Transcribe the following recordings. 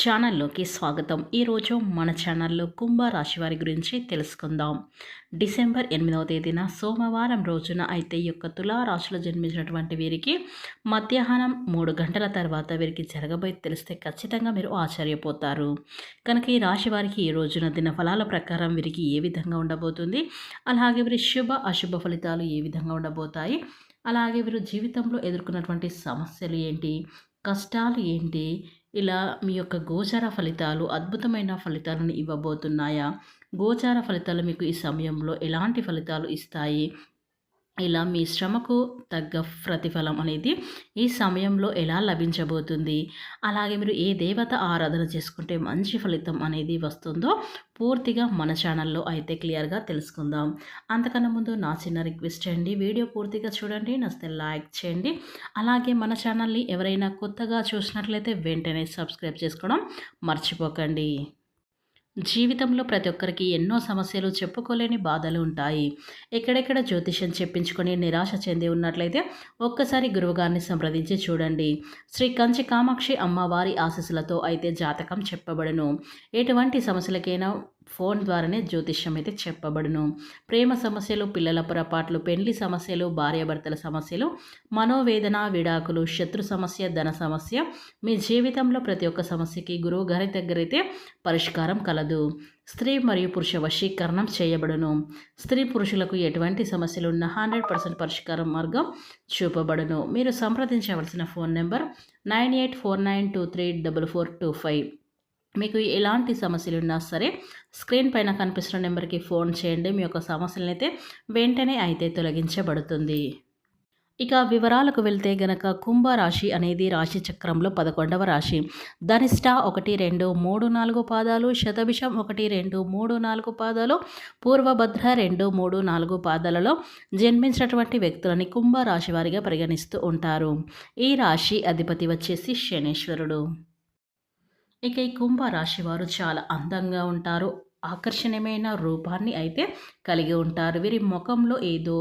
ఛానల్లోకి స్వాగతం. ఈరోజు మన ఛానల్లో కుంభ రాశి వారి గురించి తెలుసుకుందాం. డిసెంబర్ ఎనిమిదవ తేదీన సోమవారం రోజున అయితే ఈ యొక్క తులారాశిలో జన్మించినటువంటి వీరికి మధ్యాహ్నం మూడు గంటల తర్వాత వీరికి జరగబోయే తెలిస్తే ఖచ్చితంగా మీరు ఆశ్చర్యపోతారు. కనుక ఈ రాశి వారికి ఈ రోజున దినఫలాల ప్రకారం వీరికి ఏ విధంగా ఉండబోతుంది? అలాగే వీరి శుభ అశుభ ఫలితాలు ఏ విధంగా ఉండబోతాయి? అలాగే వీరు జీవితంలో ఎదుర్కొన్నటువంటి సమస్యలు ఏంటి? కష్టాలు ఏంటి? ఇలా మీ యొక్క గోచార ఫలితాలు అద్భుతమైన ఫలితాలను ఇవ్వబోతున్నాయా? గోచార ఫలితాలు మీకు ఈ సమయంలో ఎలాంటి ఫలితాలు ఇస్తాయి? ఇలా మీ శ్రమకు తగ్గ ప్రతిఫలం అనేది ఈ సమయంలో ఎలా లభించబోతుంది? అలాగే మీరు ఏ దేవత ఆరాధన చేసుకుంటే మంచి ఫలితం అనేది వస్తుందో పూర్తిగా మన ఛానల్లో అయితే క్లియర్గా తెలుసుకుందాం. అంతకన్నా ముందు నా చిన్న రిక్వెస్ట్ అండి వీడియో పూర్తిగా చూడండి నచ్చితే లైక్ చేయండి. అలాగే మన ఛానల్ని ఎవరైనా కొత్తగా చూసినట్లయితే వెంటనే సబ్స్క్రైబ్ చేసుకోవడం మర్చిపోకండి. జీవితంలో ప్రతి ఒక్కరికి ఎన్నో సమస్యలు చెప్పుకోలేని బాధలు ఉంటాయి. ఎక్కడెక్కడ జ్యోతిష్యం చెప్పించుకొని నిరాశ చెంది ఉన్నట్లయితే ఒక్కసారి గురువుగారిని సంప్రదించి చూడండి. శ్రీ కంచి కామాక్షి అమ్మవారి ఆశీస్సులతో అయితే జాతకం చెప్పబడును. ఎటువంటి సమస్యలకైనా ఫోన్ ద్వారానే జ్యోతిష్యం అయితే చెప్పబడును. ప్రేమ సమస్యలు పిల్లల పొరపాట్లు పెండ్లి సమస్యలు భార్యాభర్తల సమస్యలు మనోవేదన విడాకులు శత్రు సమస్య ధన సమస్య మీ జీవితంలో ప్రతి ఒక్క సమస్యకి గురువు గారి దగ్గరైతే పరిష్కారం కలదు. స్త్రీ మరియు పురుష వశీకరణం చేయబడును. స్త్రీ పురుషులకు ఎటువంటి సమస్యలు ఉన్న హండ్రెడ్ పర్సెంట్ పరిష్కారం మార్గం చూపబడును. మీరు సంప్రదించవలసిన phone number nine eight four nine two three double four two five. మీకు ఎలాంటి సమస్యలు ఉన్నా సరే స్క్రీన్ పైన కనిపిస్తున్న నెంబర్కి ఫోన్ చేయండి. మీ యొక్క సమస్యలను అయితే వెంటనే అయితే తొలగించబడుతుంది. ఇక వివరాలకు వెళ్తే గనక కుంభరాశి అనేది రాశి చక్రంలో పదకొండవ రాశి. ధనిష్ట ఒకటి రెండు మూడు నాలుగు పాదాలు శతభిషం ఒకటి రెండు మూడు నాలుగు పాదాలు పూర్వభద్ర రెండు మూడు నాలుగు పాదాలలో జన్మించినటువంటి వ్యక్తులని కుంభరాశి వారిగా పరిగణిస్తూ ఉంటారు. ఈ రాశి అధిపతి వచ్చేసి శనేశ్వరుడు. ఇక ఈ కుంభరాశి వారు చాలా అందంగా ఉంటారు. ఆకర్షణీయమైన రూపాన్ని అయితే కలిగి ఉంటారు. వీరి ముఖంలో ఏదో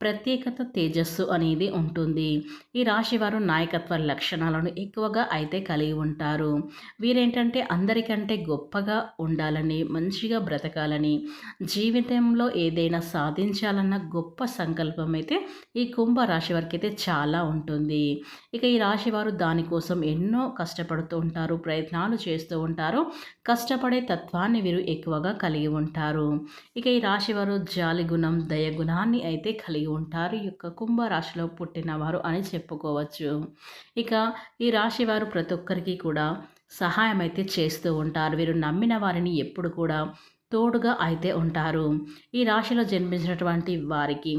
ప్రత్యేకత తేజస్సు అనేది ఉంటుంది. ఈ రాశి వారు నాయకత్వ లక్షణాలను ఎక్కువగా అయితే కలిగి ఉంటారు. వీరేంటంటే అందరికంటే గొప్పగా ఉండాలని మంచిగా బ్రతకాలని జీవితంలో ఏదైనా సాధించాలన్న గొప్ప సంకల్పం అయితే ఈ కుంభ రాశి వారికి అయితే చాలా ఉంటుంది. ఇక ఈ రాశి వారు దానికోసం ఎన్నో కష్టపడుతూ ఉంటారు ప్రయత్నాలు చేస్తూ ఉంటారు. కష్టపడే తత్వాన్ని వీరు ఎక్కువ ఎక్కువగా కలిగి ఉంటారు. ఇక ఈ రాశివారు జాలి గుణం దయగుణాన్ని అయితే కలిగి ఉంటారు. ఈ యొక్క కుంభరాశిలో పుట్టినవారు అని చెప్పుకోవచ్చు. ఇక ఈ రాశివారు ప్రతి ఒక్కరికి కూడా సహాయం అయితే చేస్తూ ఉంటారు. వీరు నమ్మిన వారిని ఎప్పుడు కూడా తోడుగా అయితే ఉంటారు. ఈ రాశిలో జన్మించినటువంటి వారికి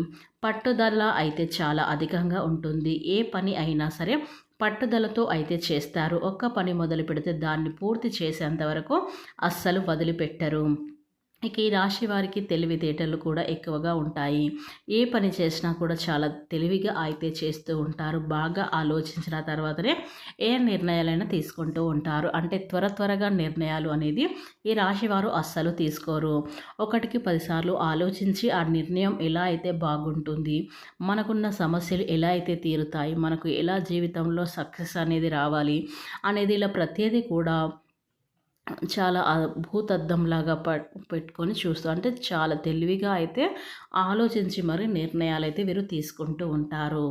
పట్టుదల అయితే చాలా అధికంగా ఉంటుంది. ఏ పని అయినా సరే పట్టుదలతో అయితే చేస్తారు. ఒక్క పని మొదలు పెడితే దాన్ని పూర్తి చేసేంత వరకు అస్సలు వదిలిపెట్టరు. ఇక ఈ రాశి వారికి తెలివితేటలు కూడా ఎక్కువగా ఉంటాయి. ఏ పని చేసినా కూడా చాలా తెలివిగా అయితే చేస్తూ ఉంటారు. బాగా ఆలోచించిన తర్వాతనే ఏ నిర్ణయాలైనా తీసుకుంటూ ఉంటారు. అంటే త్వర త్వరగా నిర్ణయాలు అనేది ఈ రాశి వారు అస్సలు తీసుకోరు. ఒకటికి పదిసార్లు ఆలోచించి ఆ నిర్ణయం ఎలా అయితే బాగుంటుంది మనకున్న సమస్యలు ఎలా అయితే తీరుతాయి మనకు ఎలా జీవితంలో సక్సెస్ అనేది రావాలి అనేది ఇలా ప్రతిదీ కూడా చాలా భూతద్దంలాగా పెట్టుకొని చూస్తూ అంటే చాలా తెలివిగా అయితే ఆలోచించి మరి నిర్ణయాలు అయితే వీరు తీసుకుంటూ ఉంటారు.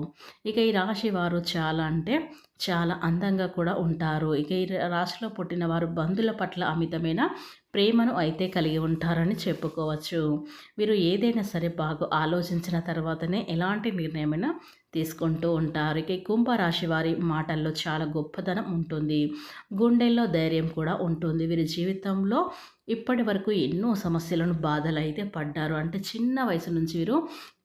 ఇక ఈ రాశి వారు చాలా అంటే చాలా అందంగా కూడా ఉంటారు. ఇక ఈ రాశిలో పుట్టిన వారు బంధువుల పట్ల అమితమైన ప్రేమను అయితే కలిగి ఉంటారని చెప్పుకోవచ్చు. వీరు ఏదైనా సరే బాగా ఆలోచించిన తర్వాతనే ఎలాంటి నిర్ణయమైనా తీసుకుంటూ ఉంటారు. ఇక కుంభరాశి వారి మాటల్లో చాలా గొప్పతనం ఉంటుంది. గుండెల్లో ధైర్యం కూడా ఉంటుంది. వీరి జీవితంలో ఇప్పటి వరకు ఎన్నో సమస్యలను బాధలు అయితే పడ్డారు. అంటే చిన్న వయసు నుంచి వీరు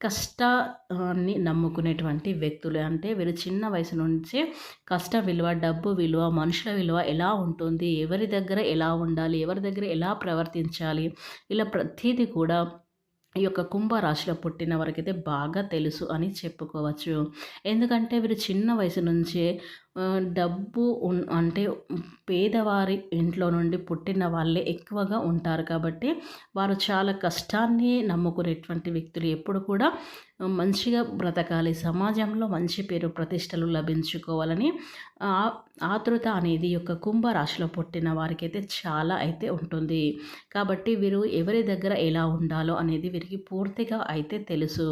కష్టాన్ని నమ్ముకునేటువంటి వ్యక్తులు. అంటే వీరు చిన్న వయసు నుంచే కష్ట విలువ డబ్బు విలువ మనుషుల విలువ ఎలా ఉంటుంది? ఎవరి దగ్గర ఎలా ఉండాలి? ఎవరి దగ్గర ఎలా ప్రవర్తించాలి? ఇలా ప్రతిదీ కూడా ఈ యొక్క కుంభరాశిలో పుట్టిన వారికైతే బాగా తెలుసు అని చెప్పుకోవచ్చు. ఎందుకంటే వీరు చిన్న వయసు నుంచే డబ్బు అంటే పేదవారి ఇంట్లో నుండి పుట్టిన వాళ్ళే ఎక్కువగా ఉంటారు కాబట్టి వారు చాలా కష్టాన్ని నమ్ముకునేటువంటి వ్యక్తులు ఎప్పుడు కూడా మంచిగా బ్రతకాలి. సమాజంలో మంచి పేరు ప్రతిష్టలు లభించుకోవాలని ఆతృత అనేది యొక్క కుంభరాశిలో పుట్టిన వారికైతే చాలా అయితే ఉంటుంది. కాబట్టి వీరు ఎవరి దగ్గర ఎలా ఉండాలో అనేది వీరికి పూర్తిగా అయితే తెలుసు.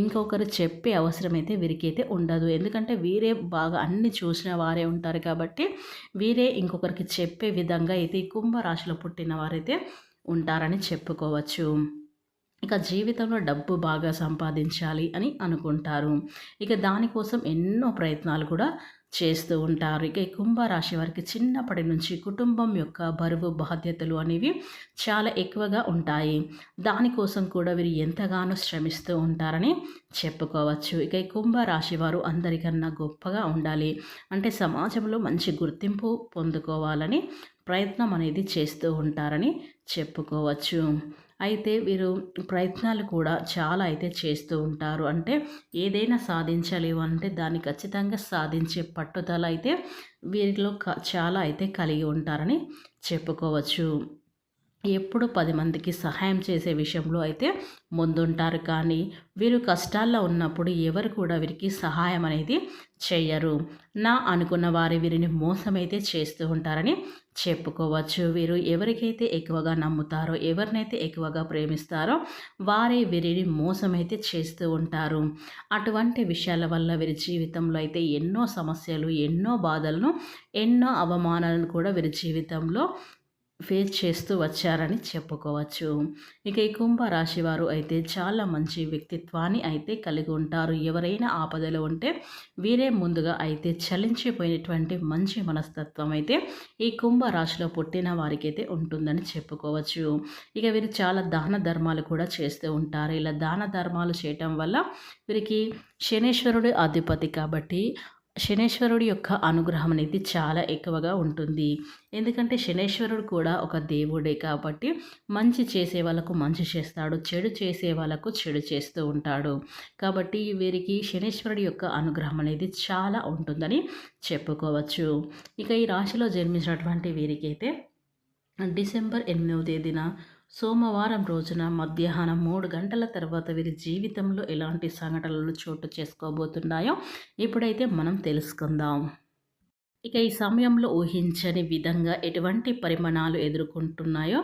ఇంకొకరు చెప్పే అవసరం అయితే వీరికైతే ఉండదు. ఎందుకంటే వీరే బాగా అన్ని చూసి చూసిన వారే ఉంటారు కాబట్టి వీరే ఇంకొకరికి చెప్పే విధంగా అయితే కుంభరాశిలో పుట్టిన వారైతే ఉంటారని చెప్పుకోవచ్చు. ఇక జీవితంలో డబ్బు బాగా సంపాదించాలి అని అనుకుంటారు. ఇక దానికోసం ఎన్నో ప్రయత్నాలు కూడా చేస్తూ ఉంటారు. ఇక ఈ కుంభరాశి వారికి చిన్నప్పటి నుంచి కుటుంబం యొక్క బరువు బాధ్యతలు అనేవి చాలా ఎక్కువగా ఉంటాయి. దానికోసం కూడా వీరు ఎంతగానో శ్రమిస్తూ ఉంటారని చెప్పుకోవచ్చు. ఇక ఈ కుంభరాశి వారు అందరికన్నా గొప్పగా ఉండాలి. అంటే సమాజంలో మంచి గుర్తింపు పొందుకోవాలని ప్రయత్నం అనేది చేస్తూ ఉంటారని చెప్పుకోవచ్చు. అయితే వీరు ప్రయత్నాలు కూడా చాలా అయితే చేస్తూ ఉంటారు. అంటే ఏదైనా సాధించాలి అంటే దాన్ని ఖచ్చితంగా సాధించే పట్టుదల అయితే వీరిలో క చాలా అయితే కలిగి ఉంటారని చెప్పుకోవచ్చు. ఎప్పుడు పది మందికి సహాయం చేసే విషయంలో అయితే ముందుంటారు. కానీ వీరు కష్టాల్లో ఉన్నప్పుడు ఎవరు కూడా వీరికి సహాయం అనేది చెయ్యరు. నా అనుకున్న వారి వీరిని మోసమైతే చేస్తూ ఉంటారని చెప్పుకోవచ్చు. వీరు ఎవరికైతే ఎక్కువగా నమ్ముతారో ఎవరినైతే ఎక్కువగా ప్రేమిస్తారో వారే వీరిని మోసమైతే చేస్తూ ఉంటారు. అటువంటి విషయాల వల్ల వీరి జీవితంలో అయితే ఎన్నో సమస్యలు ఎన్నో బాధలను ఎన్నో అవమానాలను కూడా వీరి జీవితంలో ఫేస్ చేస్తూ వచ్చారని చెప్పుకోవచ్చు. ఇక ఈ కుంభరాశి వారు అయితే చాలా మంచి వ్యక్తిత్వాన్ని అయితే కలిగి ఉంటారు. ఎవరైనా ఆపదలో ఉంటే వీరే ముందుగా అయితే చలించిపోయినటువంటి మంచి మనస్తత్వం అయితే ఈ కుంభరాశిలో పుట్టిన వారికి అయితే ఉంటుందని చెప్పుకోవచ్చు. ఇక వీరు చాలా దాన ధర్మాలు కూడా చేస్తూ ఉంటారు. ఇలా దాన ధర్మాలు చేయటం వల్ల వీరికి శనేశ్వరుడు అధిపతి కాబట్టి శనేశ్వరుడి యొక్క అనుగ్రహం అనేది చాలా ఎక్కువగా ఉంటుంది. ఎందుకంటే శనేశ్వరుడు కూడా ఒక దేవుడే కాబట్టి మంచి చేసే వాళ్ళకు మంచి చేస్తాడు చెడు చేసే వాళ్ళకు చెడు చేస్తూ ఉంటాడు. కాబట్టి వీరికి శనేశ్వరుడి యొక్క అనుగ్రహం అనేది చాలా ఉంటుందని చెప్పుకోవచ్చు. ఇక ఈ రాశిలో జన్మించినటువంటి వీరికైతే డిసెంబర్ ఎనిమిదవ తేదీన సోమవారం రోజున మధ్యాహ్నం మూడు గంటల తర్వాత వీరి జీవితంలో ఎలాంటి సంఘటనలు చోటు చేసుకోబోతున్నాయో ఇప్పుడైతే మనం తెలుసుకుందాం. ఇక ఈ సమయంలో ఊహించని విధంగా ఎటువంటి పరిమాణాలు ఎదుర్కొంటున్నాయో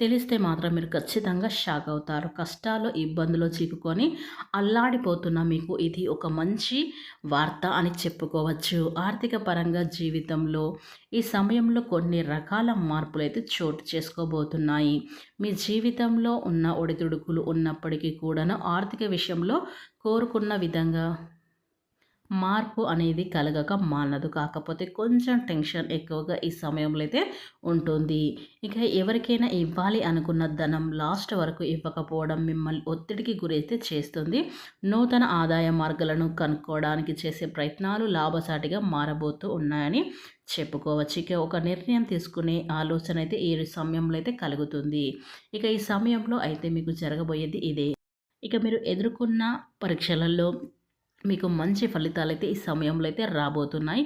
తెలిస్తే మాత్రం మీరు ఖచ్చితంగా షాక్ అవుతారు. కష్టాలు ఇబ్బందులు చిక్కుకొని అల్లాడిపోతున్న మీకు ఇది ఒక మంచి వార్త అని చెప్పుకోవచ్చు. ఆర్థిక పరంగా జీవితంలో ఈ సమయంలో కొన్ని రకాల మార్పులు అయితే చోటు చేసుకోబోతున్నాయి. మీ జీవితంలో ఉన్న ఒడిదుడుకులు ఉన్నప్పటికీ కూడాను ఆర్థిక విషయంలో కోరుకున్న విధంగా మార్పు అనేది కలగక మానదు. కాకపోతే కొంచెం టెన్షన్ ఎక్కువగా ఈ సమయంలో అయితే ఉంటుంది. ఇక ఎవరికైనా ఇవ్వాలి అనుకున్న ధనం లాస్ట్ వరకు ఇవ్వకపోవడం మిమ్మల్ని ఒత్తిడికి గురైతే చేస్తుంది. నూతన ఆదాయ మార్గాలను కనుక్కోవడానికి చేసే ప్రయత్నాలు లాభసాటిగా మారబోతూ ఉన్నాయని చెప్పుకోవచ్చు. ఇక ఒక నిర్ణయం తీసుకునే ఆలోచన అయితే ఈ సమయంలో అయితే కలుగుతుంది. ఇక ఈ సమయంలో అయితే మీకు జరగబోయేది ఇదే. ఇక మీరు ఎదుర్కొన్న పరీక్షలలో మీకు మంచి ఫలితాలు అయితే ఈ సమయంలో అయితే రాబోతున్నాయి.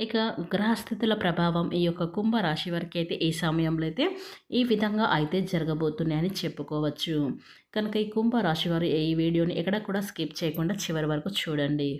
ఇక గ్రహస్థితుల ప్రభావం ఈ యొక్క కుంభరాశి వారికి అయితే ఈ సమయంలో అయితే ఈ విధంగా అయితే జరగబోతున్నాయని చెప్పుకోవచ్చు. కనుక ఈ కుంభరాశి వారు ఈ వీడియోని ఎక్కడ కూడా స్కిప్ చేయకుండా చివరి వరకు చూడండి.